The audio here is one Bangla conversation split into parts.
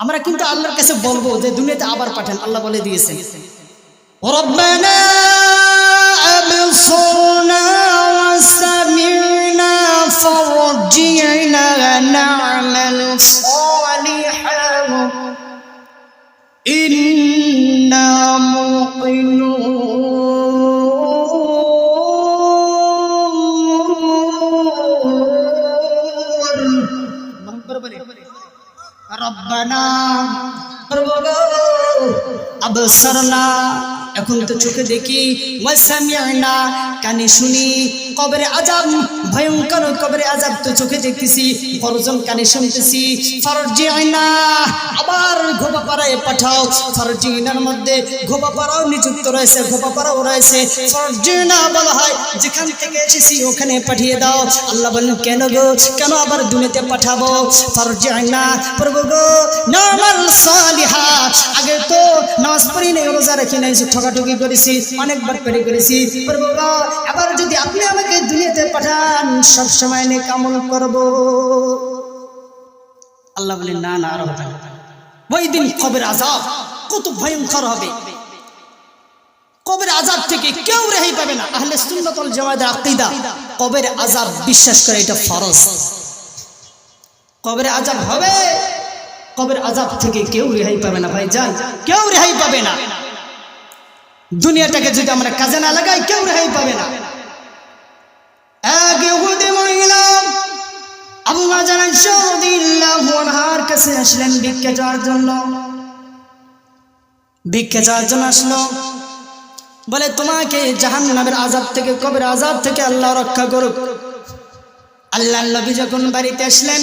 আমরা কিন্তু আল্লাহর কাছে বলব যে দুনিয়াতে আবার পাঠান আল্লাহ বলে দিয়েছেন। Thank you. রব্বানা প্রভু আবসরনা। এখন তো চোখে দেখি কানে শুনি, কবরে আজাব ভয়ঙ্কর কবরে আজাব তো চোখে দেখতেছি, গর্জন কানে শুনতেছি, ফরজিআনা, আবার ঘোবা পাড়ায় পাঠাও, ফরজিনার মধ্যে ঘোবা পাড়াও নিযুক্ত রয়েছে, ঘোবা পাড়াও রয়েছে, ফরজিনা বলা হয়, যেখান থেকে এসেছি ওখানে পাঠিয়ে দাও, আল্লাহ বললেন কেন গো, কেন আবার দুনিয়াতে পাঠাবো, ফরজিআনা প্রভু গো। নামাজ পড়ি রোজা ঠকাঠকি করেছি, অনেকবার করেছি। যদি আপনি আমাকে দুনিয়াতে পাঠান সব সময় নে কামল করব। আল্লাহ না না ওই দিন আজাব কত ভয়ঙ্কর হবে। কবের আজাব থেকে কেউ রেহাই পাবে না। আহলে সুন্নাতুল জামাতের আকীদা কবের আজাব বিশ্বাস করে এটা ফরজ। কবের আজাব হবে কবের আজাব থেকে কেউ রেহাই পাবে না ভাই যান কেউ রেহাই পাবে না। দুনিয়াটাকে যদি আমরা কাজে না লাগাই, কেউ রেহাই পাবে না। কাছে আসলেন চাওয়ার জন্য। চাওয়ার জন্য আসলো। বলে, তোমাকে থেকে, কবের থেকে আল্লাহ রক্ষা করুক। আল্লাহ নবী যখন বাড়িতে আসলেন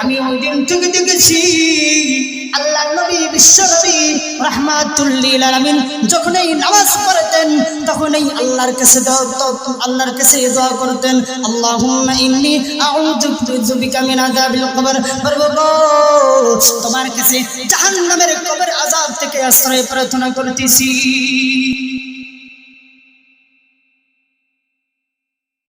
আমি ওই দিন থেকে দেখেছি আল্লাহ নবী, বিশ্ব নবী, রাহমাতুল্লিল আলামিন যখন এই নামাজ পড়তেন তখন এই আল্লাহর কাছে আল্লাহর কাছে দোয়া করতেন, আল্লাহুম্মা ইন্নী আউযু বিকা মিন আযাবিল কবর। তোমার কাছে জাহান্নামের কবর আযাব থেকে আশ্রয় প্রার্থনা করতেছি।